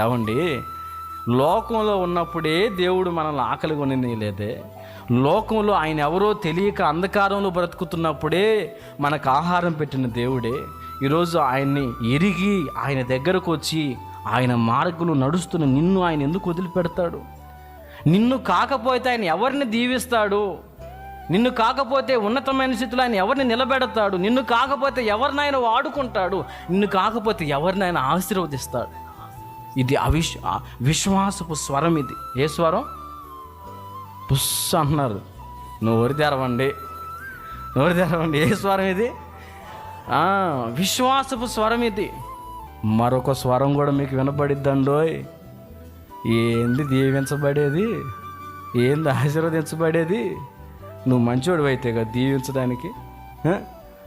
ఏమండి? లోకంలో ఉన్నప్పుడే దేవుడు మనల్ని ఆకలి కొని లేదే లోకంలో ఆయన ఎవరో తెలియక అంధకారంలో బ్రతుకుతున్నప్పుడే మనకు ఆహారం పెట్టిన దేవుడే. ఈరోజు ఆయన్ని ఎరిగి ఆయన దగ్గరకు వచ్చి ఆయన మార్గంలో నడుస్తున్న నిన్ను ఆయన ఎందుకు వదిలిపెడతాడు? నిన్ను కాకపోతే ఆయన ఎవరిని దీవిస్తాడు? నిన్ను కాకపోతే ఉన్నతమైన స్థితిలో ఆయన ఎవరిని నిలబెడతాడు? నిన్ను కాకపోతే ఎవరినైనా వాడుకుంటాడు? నిన్ను కాకపోతే ఎవరినైనా ఆశీర్వదిస్తాడు? ఇది అవిశ్ విశ్వాసపు స్వరం ఇది. ఏ స్వరం? పుస్ అంటున్నారు నోరు తెరవండి. నోరు తెరవండి. ఏ స్వరం ఇది? విశ్వాసపు స్వరం ఇది. మరొక స్వరం కూడా మీకు వినపడిద్దండోయ్. ఏంది దీవించబడేది? ఏంది ఆశీర్వదించబడేది? నువ్వు మంచోడు అయితే కదా దీవించడానికి నువ్వు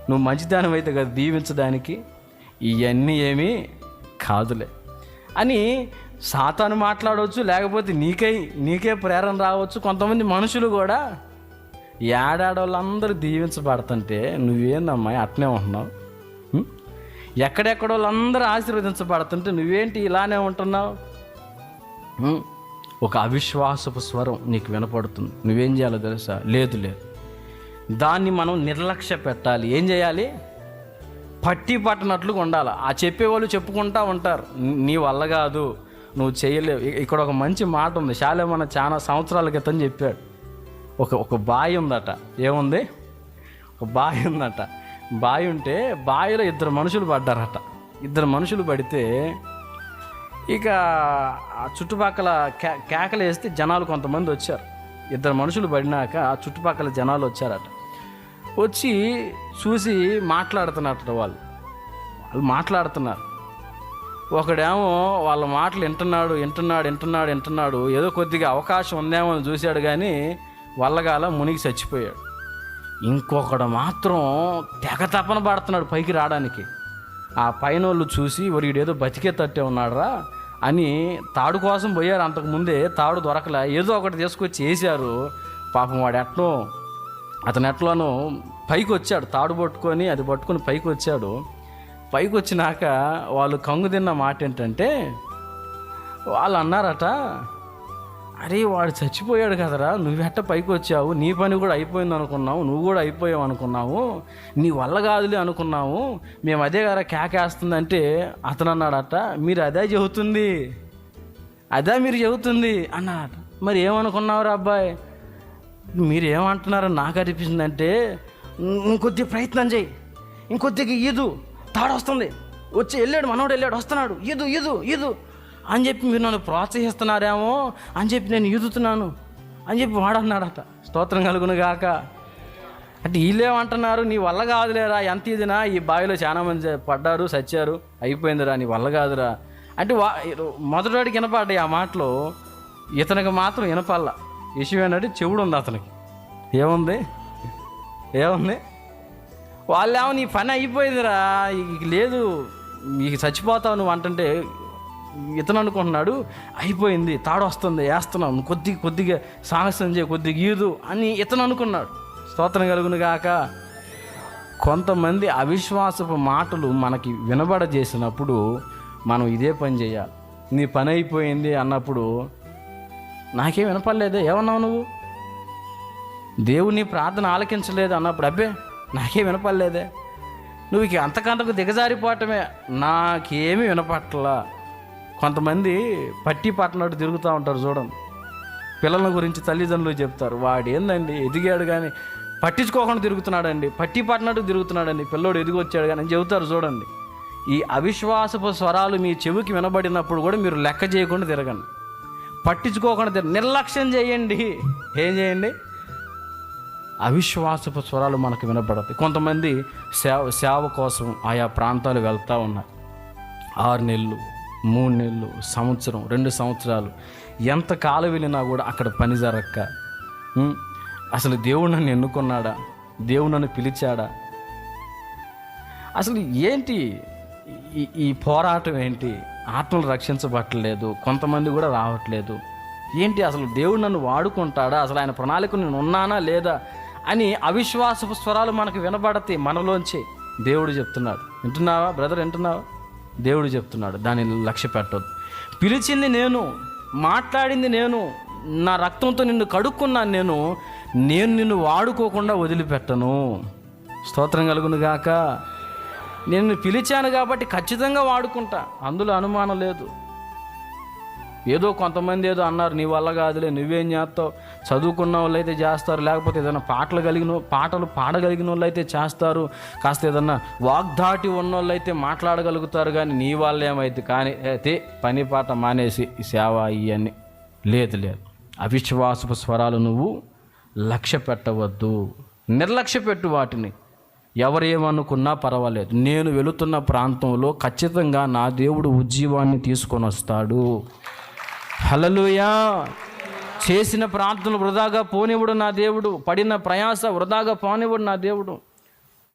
నువ్వు మంచిదానం అయితే కదా దీవించడానికి. ఇవన్నీ ఏమీ కాదులే. అని సాతాను మాట్లాడవచ్చు లేకపోతే నీకై నీకే ప్రేరణ రావచ్చు. కొంతమంది మనుషులు కూడా ఏడాడోళ్ళందరూ దీవించబడుతుంటే నువ్వేందమ్మా అట్నే ఉంటున్నావు? ఉం? ఎక్కడెక్కడ వాళ్ళందరూ ఆశీర్వదించబడుతుంటే నువ్వేంటి ఇలానే ఉంటున్నావు? ఒక అవిశ్వాసపు స్వరం నీకు వినపడుతుంది. నువ్వేం చేయాలో తెలుసా? లేదు లేదు. దాన్ని మనం నిర్లక్ష్య పెట్టాలి. ఏం చేయాలి? పట్టి పట్టనట్లుగా ఉండాలి. ఆ చెప్పేవాళ్ళు చెప్పుకుంటా ఉంటారు. "నీ- వల్ల కాదు. నువ్వు చేయలేవు. ఇక్కడ ఒక మంచి మాట ఉంది. శాలే మన చాలా సంవత్సరాల క్రితం చెప్పాడు. ఒక ఒక బావి ఉందట. ఏముంది? ఒక బావి ఉందట. బావి ఉంటే బావిలో ఇద్దరు మనుషులు పడ్డారట. ఇద్దరు మనుషులు పడితే ఇక ఆ చుట్టుపక్కల కే కేకలు వేస్తే జనాలు కొంతమంది వచ్చారు. ఇద్దరు మనుషులు పడినాక ఆ చుట్టుపక్కల జనాలు వచ్చారట. వచ్చి చూసి మాట్లాడుతున్నట్టు వాళ్ళు. వాళ్ళు మాట్లాడుతున్నారు. ఒకడేమో వాళ్ళ మాటలు వింటున్నాడు వింటున్నాడు వింటున్నాడు వింటున్నాడు. ఏదో కొద్దిగా అవకాశం ఉందేమో అని చూశాడు కానీ వల్లగాల మునిగి చచ్చిపోయాడు. ఇంకొకడు మాత్రం తెగ తపన పడుతున్నాడు పైకి రావడానికి. ఆ పైన వాళ్ళు చూసి ఏదో బతికే తట్టే ఉన్నాడురా అని తాడు కోసం పోయారు. అంతకుముందే తాడు దొరకలే. ఏదో ఒకటి తీసుకొచ్చి వేసారు పాపం వాడు ఎట్లో అతను ఎట్లోనో పైకి వచ్చాడు తాడు పట్టుకొని అది పట్టుకొని పైకి వచ్చాడు పైకి వచ్చినాక వాళ్ళు కంగు తిన్న మాట ఏంటంటే వాళ్ళు అన్నారట అరే వాడు చచ్చిపోయాడు కదరా నువ్వెట్ట పైకి వచ్చావు నీ పని కూడా అయిపోయింది అనుకున్నావు నువ్వు కూడా అయిపోయావు అనుకున్నావు నీ వల్ల కాదులే అనుకున్నావు మేము అదే కదా కేకేస్తుందంటే అతను అన్నాడట మీరు అదే చెబుతుంది అదే మీరు చెబుతుంది అన్నాడట మరి ఏమనుకున్నావురా అబ్బాయి? మీరు ఏమంటున్నారో నాకు అనిపిస్తుందంటే ఇంకొద్ది ప్రయత్నం చేయి. ఇంకొద్దికి ఈదు. తాడు వస్తుంది. వచ్చి వెళ్ళాడు మనోడు వెళ్ళాడు వస్తున్నాడు. ఈదు ఈదు ఈదు. అని చెప్పి మీరు నన్ను ప్రోత్సహిస్తున్నారేమో అని చెప్పి నేను ఈదుతున్నాను. అని చెప్పి వాడన్నాడట. స్తోత్రం కలుగును గాక. అంటే వీళ్ళేమంటున్నారు నీ వల్ల కాదులేరా ఎంత ఇదినా ఈ బావిలో చాలా మంది పడ్డారు చచ్చారు అయిపోయిందిరా నీ వల్ల కాదురా. అంటే వా మొదటివాడికి వినపడ్డాయి ఆ మాటలు ఇతనికి మాత్రం వినపల్ల విషయం ఏంటంటే చెవుడు ఉంది అతనికి. ఏముంది? ఏముంది? వాళ్ళేమో నీ పని అయిపోయిందిరా ఇక లేదు నీకు చచ్చిపోతావు నువ్వు అంటుంటే ఇతను అనుకుంటున్నాడు అయిపోయింది తాడు వస్తుంది వేస్తున్నాం కొద్దిగా కొద్దిగా సాహసం చేయ కొద్దిగా ఈదు అని ఇతను అనుకున్నాడు. స్తోత్రం కలుగును గాక. కొంతమంది అవిశ్వాసపు మాటలు మనకి వినబడజేసినప్పుడు మనం ఇదే పని చేయాలి. నీ పని అయిపోయింది అన్నప్పుడు నాకేం వినపడలేదే ఏమన్నావు నువ్వు? దేవుని ప్రార్థన ఆలకించలేదు అన్నప్పుడు అబ్బే నాకేం వినపడలేదే. నువ్వు ఇక అంతకంతకు దిగజారిపోవటమే నాకేమీ వినపట్లా. కొంతమంది పట్టి పట్టినట్టు తిరుగుతూ ఉంటారు చూడండి. పిల్లల గురించి తల్లిదండ్రులు చెప్తారు. వాడు ఏందండి ఎదిగాడు కానీ పట్టించుకోకుండా తిరుగుతున్నాడండి. పట్టి పట్టినట్టు తిరుగుతున్నాడండి. పిల్లోడు ఎదిగి వచ్చాడు కానీ చెబుతారు చూడండి. ఈ అవిశ్వాసపు స్వరాలు మీ చెవికి వినబడినప్పుడు కూడా మీరు లెక్క చేయకుండా తిరగండి. పట్టించుకోకుండా తిరగ నిర్లక్ష్యం చేయండి. ఏం చేయండి? అవిశ్వాసపు స్వరాలు మనకు వినపడతాయి కొంతమంది సేవ సేవ కోసం ఆయా ప్రాంతాలు వెళ్తూ ఉన్నారు ఆరు నెలలు మూడు నెలలు సంవత్సరం రెండు సంవత్సరాలు. ఎంత కాలం వెళ్ళినా కూడా అక్కడ పని జరక్క అసలు దేవుడు నన్ను ఎన్నుకున్నాడా? దేవుడు నన్ను పిలిచాడా? అసలు ఏంటి ఈ ఈ పోరాటం ఏంటి? ఆత్మలు రక్షించబట్టలేదు కొంతమంది కూడా రావట్లేదు. ఏంటి అసలు దేవుడు నన్ను వాడుకుంటాడా? అసలు ఆయన ప్రణాళిక నేను ఉన్నానా లేదా? అని అవిశ్వాసపు స్వరాలు మనకు వినబడతాయి మనలోంచి దేవుడు చెప్తున్నాడు. వింటున్నావా బ్రదర్? వింటున్నావా? దేవుడు చెప్తున్నాడు. దాన్ని లక్ష్య పెట్టద్దు. పిలిచింది నేను మాట్లాడింది నేను నా రక్తంతో నిన్ను కడుక్కున్నాను నేను నేను నిన్ను వాడుకోకుండా వదిలిపెట్టను. స్తోత్రం కలుగును గాక. నేను పిలిచాను కాబట్టి ఖచ్చితంగా వాడుకుంటా. అందులో అనుమానం లేదు. ఏదో కొంతమంది ఏదో అన్నారు నీ వల్ల కాదులే నువ్వేం చేస్తావు? చదువుకున్న వాళ్ళు అయితే చేస్తారు లేకపోతే ఏదైనా పాటలు కలిగిన పాటలు పాడగలిగిన వాళ్ళు అయితే చేస్తారు. కాస్త ఏదన్నా వాగ్దాటి ఉన్న వాళ్ళు అయితే మాట్లాడగలుగుతారు కానీ నీ వాళ్ళు ఏమైతే కానీ అయితే పని పాట మానేసి సేవ ఇవన్నీ లేదు లేదు. అవిశ్వాసపు స్వరాలు నువ్వు లక్ష్య పెట్టవద్దు. నిర్లక్ష్య పెట్టు వాటిని. ఎవరు ఏమనుకున్నా పర్వాలేదు. నేను వెళుతున్న ప్రాంతంలో ఖచ్చితంగా నా దేవుడు ఉజ్జీవాన్ని తీసుకొని వస్తాడు. హలలుయా చేసిన ప్రార్థనలు వృధాగా పోనివ్వడు నా దేవుడు. పడిన ప్రయాస వృధాగా పోనివ్వడు నా దేవుడు.